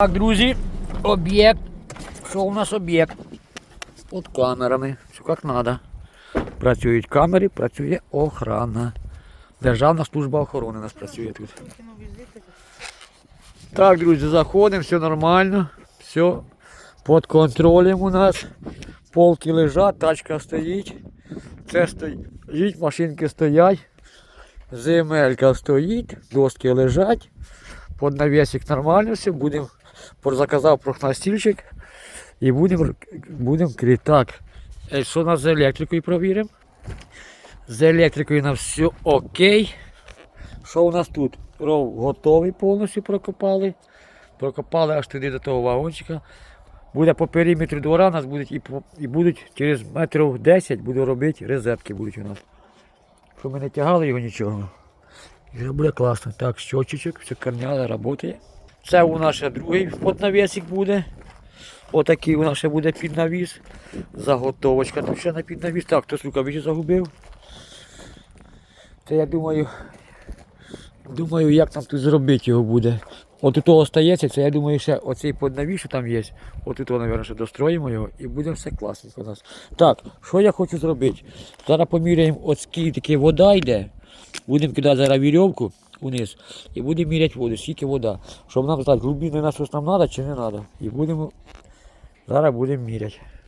Так, друзі, об'єкт. Що у нас об'єкт? Під камерами. Все як треба. Працюють камери, працює охрана. Державна служба охорони нас працює тут. Так, друзі, заходимо, все нормально. Все під контролем у нас. Полки лежать, тачка стоїть. Це стоїть, машинки стоять. Земелька стоїть, доски лежать. Под навісик нормально все, будемо заказав прохнастільчик і будемо будем крити. Так, е, що нас з електрикою провіримо? З електрикою на все окей. Що у нас тут? Ров готовий повністю прокопали. Прокопали аж туди до того вагончика. Буде по периметру двора, у нас будуть і, і будуть через метрів 10 буду робити резепки будуть у нас. Щоб ми не тягали його нічого. І вже буде класно. Так, щочечок, все корняли, працює. Це у нас ще другий поднавісик буде. Отакий у нас ще буде піднавіс. Заготовочка тут ще на піднавіс. Так, хтось рукавичі загубив. Це я думаю, думаю, як нам тут зробити його буде. От у того остається, це я думаю, ще оцей поднавіс, що там є. От у того, мабуть, ще достроїмо його і буде все класненько у нас. Так, що я хочу зробити? Зараз поміряємо, от скільки вода йде. Будемо кидати зараз вірьовку вниз і будемо міряти воду, скільки вода. Щоб нам знати, глибини на щось нам треба чи не треба. І будемо зараз будемо міряти.